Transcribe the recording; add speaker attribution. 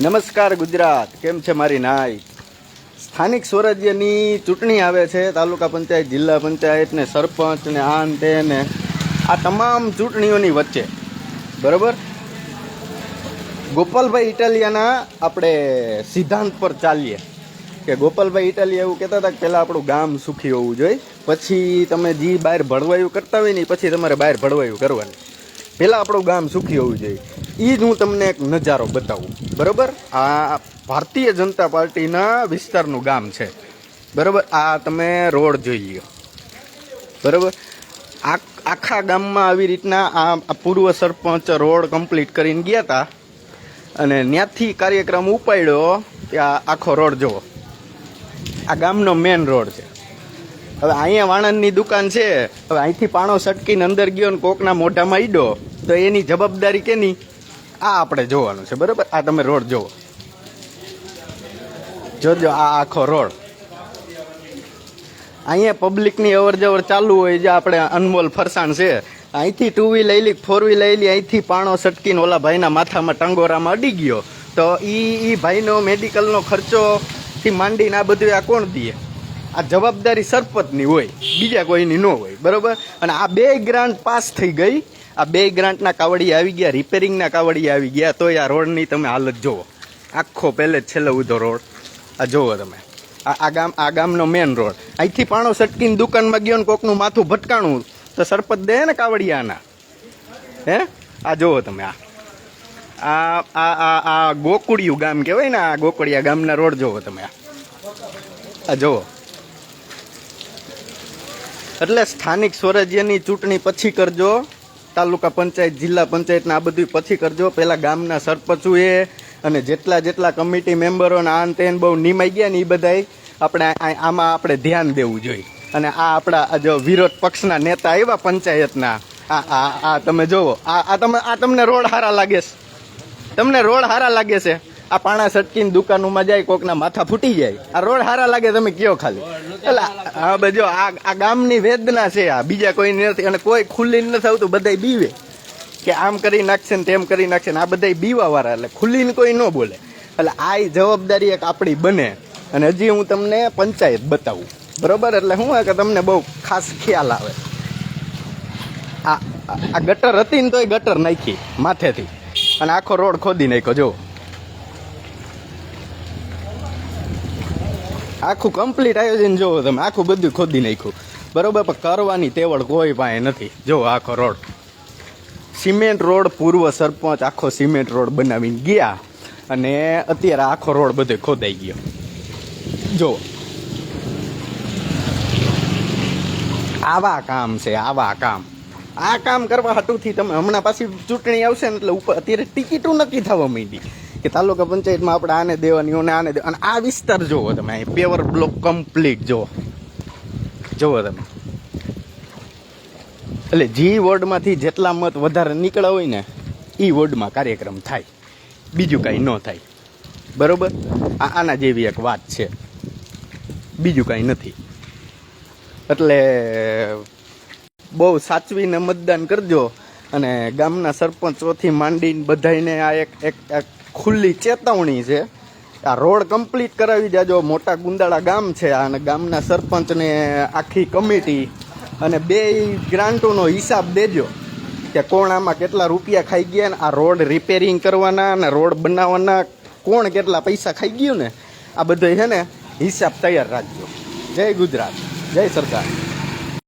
Speaker 1: નમસ્કાર ગુજરાત, કેમ છે મારી નાઈ? સ્થાનિક સ્વરાજ્યની ચૂંટણી આવે છે, તાલુકા પંચાયત, જિલ્લા પંચાયત ને સરપંચ ને આન તે ને આ તમામ ચૂંટણીઓની વચ્ચે. બરોબર? ગોપાલભાઈ ઇટાલિયાના આપણે સિદ્ધાંત પર ચાલીએ. કે ગોપાલભાઈ ઇટાલિયા એવું કહેતા હતા કે પહેલાં આપણું ગામ સુખી હોવું જોઈએ, પછી તમે જે બહાર ભળવાયું કરતા હોય ને પછી તમારે બહાર ભળવાયું કરવાનું. પહેલાં આપણું ગામ સુખી હોવું જોઈએ. એ જ હું તમને એક નજારો બતાવું. બરાબર? આ ભારતીય જનતા પાર્ટીના વિસ્તારનું ગામ છે. બરાબર? આ તમે રોડ જોઈ લો બરાબર? આ આખા ગામમાં આવી રીતના આ પૂર્વ સરપંચ રોડ કમ્પ્લીટ કરીને ગયા હતા અને ત્યાંથી કાર્યક્રમ ઉપાડ્યો આ આખો રોડ જુઓ. આ ગામનો મેન રોડ છે. હવે અહીંયા વાણંદની દુકાન છે. હવે અહીંથી પાણો સટકીને અંદર ગયો ને કોકના મોઢામાં ઈડો તો એની જવાબદારી કેની? આ આપણે જોવાનું છે, બરાબર? આ તમે રોડ જુઓ. જોજો, આ આખો રોડ. અહીંયા પબ્લિકની અવર જવર ચાલુ હોય જે આપણે અનમોલ ફરસાણ છે. અહીંથી ટુ વ્હીલ લઈ લી ફોર વ્હીલ લઈ લી, અહીંથી પાણો સટકીને ઓલા ભાઈના માથામાં ટંગોરામાં અડી ગયો. તો એ એ ભાઈનો મેડિકલનો ખર્ચો થી માંડીને આ બધું આ કોણ દે? આ જવાબદારી સરપંચની હોય, બીજા કોઈની ન હોય, બરાબર? અને આ બે ગ્રાન્ટ પાસ થઈ ગઈ. આ બે ગ્રાન્ટના કાવડિયા આવી ગયા, રિપેરિંગના કાવડિયા આવી ગયા તો આ રોડની તમે હાલત જુઓ. આખો પહેલે છેલ્લે ઉધો રોડ. આ જુઓ તમે. આ ગામ આ ગામનો મેન રોડ. અહીંથી પાણો સટકીને દુકાનમાં ગયો ને કોકનું માથું ભટકાણું, તો સરપત દે ને કાવડિયાના. હે? આ જુઓ તમે આ. આ આ આ આ ગોકુડિયું ગામ કહેવાય ને, આ ગોકુડિયા ગામના રોડ જુઓ તમે આ જુઓ. એટલે સ્થાનિક સ્વરાજ્યની ચૂંટણી પછી કરજો. તાલુકા પંચાયત, જિલ્લા પંચાયતના આ બધું પછી કરજો. પહેલાં ગામના સરપંચોએ અને જેટલા જેટલા કમિટી મેમ્બરોને આન તેન બહુ નિમાઈ ગયા ને એ બધાય આપણે આમાં આપણે ધ્યાન દેવું જોઈએ. અને આ આપણા જો વિરોધ પક્ષના નેતા આવ્યા પંચાયતના, આ આ આ તમે જોવો. આ આ તમે આ તમને રોડ હારા લાગે છે. તમને રોડ હારા લાગે છે. આ પાણા સટકીને દુકાનોમાં જાય, કોકના માથા ફૂટી જાય. આ રોડ હારા લાગે, તમે કયો ખાલી? એટલે હા બજો આ આ ગામની વેદના છે આ. બીજા કોઈ નથી. અને કોઈ ખુલ્લી નથી આવતું, બધાય બીવે. કે આમ કરી નાખશે ને તેમ કરી નાખશે ને આ બધાય બીવા વાળા એટલે ખુલ્લીને કોઈ ન બોલે. એટલે આ જવાબદારી એક આપણી બને. અને હજી હું તમને પંચાયત બતાવું. બરોબર? એટલે શું કે તમને બહુ ખાસ ખ્યાલ આવે. આ આ- ગટર હતી ને તોય ગટર નાખી, માથેથી. અને આખો રોડ ખોદી નાખ્યો, જો. આખું કમ્પ્લીટ આયોજન જોવો તમે, આખું બધું ખોદી નાખ્યું. બરોબર, પણ કરવાની તેવડ કોઈ પાસે નથી. જો આખો રોડ, સિમેન્ટ રોડ, પૂર્વ સરપંચ આખો સિમેન્ટ રોડ બનાવીને ગયા અને અત્યારે આખો રોડ બધો ખોદાઈ ગયો. જો આવા કામ છે, આવા કામ. આ કામ કરવા હાટુથી તમે હમણાં પાછી ચૂંટણી આવશે ને એટલે ઉપર અત્યારે ટિકિટો નક્કી થવા માંડી. કે તાલુકા પંચાયતમાં આપણે આને દેવાની, ઓને આને દેવા. અને આ વિસ્તાર જોવો તમે અહીં પેવર બ્લોક કમ્પ્લીટ જુઓ જુઓ તમે. એટલે જી વોર્ડમાંથી જેટલા મત વધારે નીકળ્યા હોય ને એ વોર્ડમાં કાર્યક્રમ થાય. બીજું કાંઈ ન થાય. બરોબર? આ આના જેવી એક વાત છે. બીજું કાંઈ નથી. એટલે બહુ સાચવીને મતદાન કરજો અને ગામના સરપંચોથી માંડીને બધાને આ એક એક ખુલ્લી ચેતવણી છે. આ રોડ કમ્પ્લીટ કરાવી દેજો. મોટા ગુંદાળા ગામ છે અને ગામના સરપંચને આખી કમિટી અને બે ગ્રાન્ટોનો હિસાબ દેજો કે કોણ આમાં કેટલા રૂપિયા ખાઈ ગયા ને આ રોડ રિપેરિંગ કરવાના અને રોડ બનાવવાના કોણ કેટલા પૈસા ખાઈ ગયું ને આ બધો છે ને હિસાબ તૈયાર રાખજો. જય ગુજરાત. જય સરકાર.